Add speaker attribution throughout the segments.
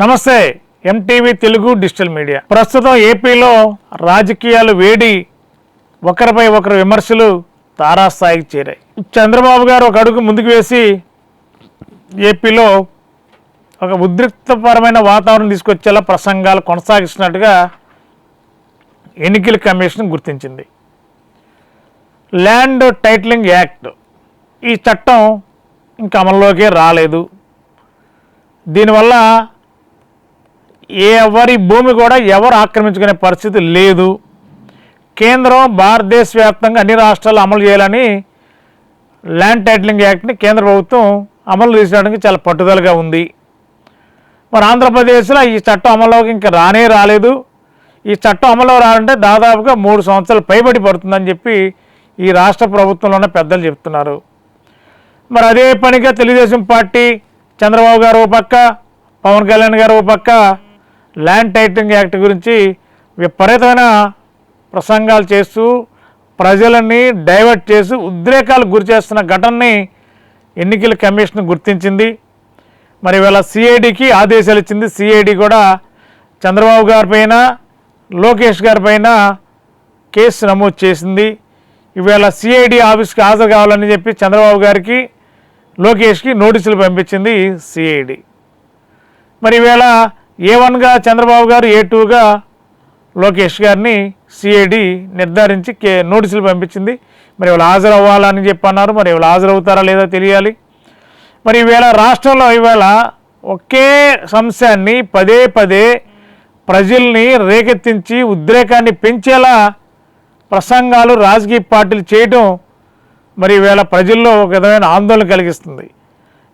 Speaker 1: నమస్తే MTV Telugu digital media. ప్రస్తుతం ఏపీలో రాజకీయాలు వేడి ఒకరిపై ఒకరు విమర్శలు తారాస్థాయికి చేరాయి. చంద్రబాబు గారు ఒక అడుగు ముందుకు వేసి ఏపీలో ఒక ఉద్రిక్తపరమైన వాతావరణం తీసుకొచ్చేలా ప్రసంగాలు కొనసాగిస్తున్నట్టుగా ఎన్నికల కమిషన్ గుర్తించింది. ల్యాండ్ టైటిలింగ్ యాక్ట్ ఈ చట్టం ఇంకా అమల్లోకి రాలేదు. దీనివల్ల ఎవరి భూమి కూడా ఎవరు ఆక్రమించుకునే పరిస్థితి లేదు. కేంద్రం భారతదేశ వ్యాప్తంగా అన్ని రాష్ట్రాలు అమలు చేయాలని ల్యాండ్ టైటిలింగ్ యాక్ట్ని కేంద్ర ప్రభుత్వం అమలు చేసడానికి చాలా పట్టుదలగా ఉంది. మరి ఆంధ్రప్రదేశ్లో ఈ చట్టం అమల్లోకి ఇంకా రానే రాలేదు. ఈ చట్టం అమలు రావాలంటే దాదాపుగా మూడు సంవత్సరాలు పైబడి పడుతుందని చెప్పి ఈ రాష్ట్ర ప్రభుత్వంలో ఉన్న పెద్దలు చెప్తున్నారు. మరి అదే పనిగా తెలుగుదేశం పార్టీ చంద్రబాబు గారు ఓ పక్క పవన్ కళ్యాణ్ గారు ఓ పక్క ల్యాండ్ టైటింగ్ యాక్ట్ గురించి విపరీతమైన ప్రసంగాలు చేస్తూ ప్రజలని డైవర్ట్ చేసి ఉద్రేకాలకు గురి చేస్తున్న ఘటనని ఎన్నికల కమిషన్ గుర్తించింది. మరి ఇవాళ సిఐడికి ఆదేశాలు ఇచ్చింది. సిఐడి కూడా చంద్రబాబు గారి పైన లోకేష్ గారి పైన కేసు నమోదు చేసింది. ఇవాళ సిఐడి ఆఫీస్కి హాజరు కావాలని చెప్పి చంద్రబాబు గారికి లోకేష్కి నోటీసులు పంపించింది సిఐడి. మరి ఈవేళ ఏ వన్గా చంద్రబాబు గారు ఏ టూగా లోకేష్ గారిని సిఐడి నిర్ధారించి కే నోటీసులు పంపించింది. మరి ఇవాళ హాజరు అవ్వాలని చెప్పి అన్నారు మరి ఇవాళ హాజరు అవుతారా లేదో తెలియాలి. మరి ఈవేళ రాష్ట్రంలో ఇవాళ ఒకే అంశాన్ని పదే పదే ప్రజల్ని రేకెత్తించి ఉద్రేకాన్ని పెంచేలా ప్రసంగాలు రాజకీయ పార్టీలు చేయటం మరి ఈవేళ ప్రజల్లో ఒక విధమైన ఆందోళన కలిగిస్తుంది.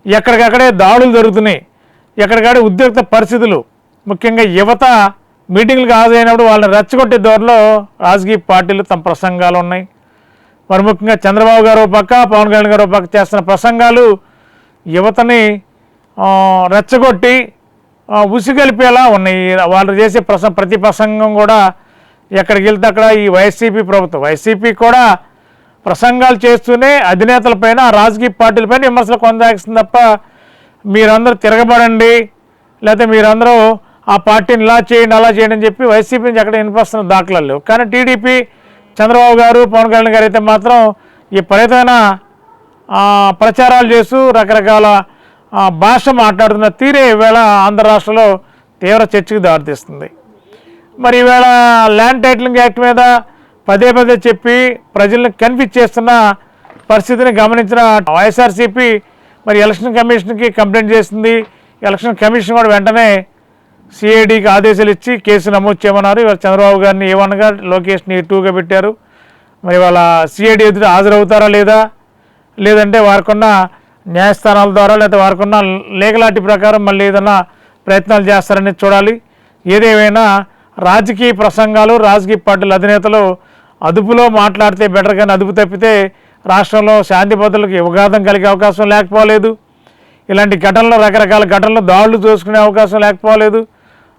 Speaker 1: ఎక్కడికక్కడే దాడులు జరుగుతున్నాయి. ఎక్కడికక్కడే ఉద్రిక్త పరిస్థితులు ముఖ్యంగా యువత మీటింగ్లకు హాజరైనప్పుడు వాళ్ళని రెచ్చగొట్టే దూరంలో రాజకీయ పార్టీలు తమ ప్రసంగాలు ఉన్నాయి. మరి ముఖ్యంగా చంద్రబాబు గారు పక్క పవన్ కళ్యాణ్ గారు పక్క చేస్తున్న ప్రసంగాలు యువతని రెచ్చగొట్టి ఉసిగలిపేలా ఉన్నాయి. వాళ్ళు చేసే ప్రస ప్రతి ప్రసంగం కూడా ఎక్కడికి వెళ్తే అక్కడ ఈ వైసీపీ ప్రభుత్వం వైసీపీ కూడా ప్రసంగాలు చేస్తూనే అధినేతలపైన రాజకీయ పార్టీలపైన విమర్శలు కొనసాగిస్తుంది తప్ప మీరందరూ తిరగబడండి. లేకపోతే మీరందరూ ఆ పార్టీని ఇలా చేయండి అలా చేయండి అని చెప్పి వైసీపీ నుంచి అక్కడ వినిపిస్తున్న దాఖలాలు లేవు. కానీ టీడీపీ చంద్రబాబు గారు పవన్ కళ్యాణ్ గారు అయితే మాత్రం ఈ పర్యటన ప్రచారాలు చేస్తూ రకరకాల భాష మాట్లాడుతున్న తీరే ఈవేళ ఆంధ్ర రాష్ట్రంలో తీవ్ర చర్చకు దారితీస్తుంది. మరి ఈవేళ ల్యాండ్ టైటిలింగ్ యాక్ట్ మీద పదే పదే చెప్పి ప్రజలను కన్ఫ్యూజ్ చేస్తున్న పరిస్థితిని గమనించిన వైఎస్ఆర్సీపీ మరి ఎలక్షన్ కమిషన్కి కంప్లైంట్ చేసింది. ఎలక్షన్ కమిషన్ కూడా వెంటనే సిఐడికి ఆదేశాలు ఇచ్చి కేసు నమోదు చేయమన్నారు. ఇవాళ చంద్రబాబు గారిని ఏ వన్గా లోకేష్ని టూగా పెట్టారు? మరి వాళ్ళ సిఐడి ఎదుట హాజరవుతారా లేదా? లేదంటే వారికున్న న్యాయస్థానాల ద్వారా లేదా వారికున్న లేఖలాటి ప్రకారం మళ్ళీ ఏదైనా ప్రయత్నాలు చేస్తారని చూడాలి. ఏదేమైనా రాజకీయ ప్రసంగాలు రాజకీయ పార్టీల అధినేతలు అదుపులో మాట్లాడితే బెటర్ కానీ అదుపు తప్పితే రాష్ట్రంలో శాంతి భద్రతలకు విఘాతం కలిగే అవకాశం లేకపోలేదు. ఇలాంటి ఘటనలు రకరకాల ఘటనలు దాడులు చేసుకునే అవకాశం లేకపోలేదు.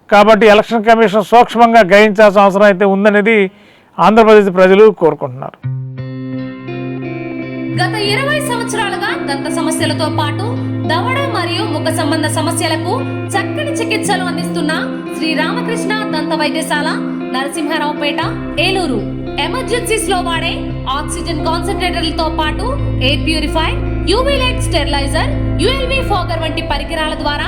Speaker 1: కాబట్టి ఎలక్షన్ కమిషన్ సూక్ష్మంగా గ్రహించాల్సిన అవసరం అయితే ఉందనేది ఆంధ్రప్రదేశ్ ప్రజలు కోరుకుంటున్నారు.
Speaker 2: గత ఇరవై సంవత్సరాలుగా దంత సమస్యలతో పాటు దవడ మరియు ముఖ సంబంధ సమస్యలకు చక్కని చికిత్సలు అందిస్తున్న శ్రీ రామకృష్ణ దంత వైద్యశాల నరసింహారావుపేట ఏలూరు. ఎమర్జెన్సీస్లో వాడే ఆక్సిజన్ కాన్సన్ట్రేటర్లతో పాటు air purify UV light steriliser ULV fogger వంటి పరికరాల ద్వారా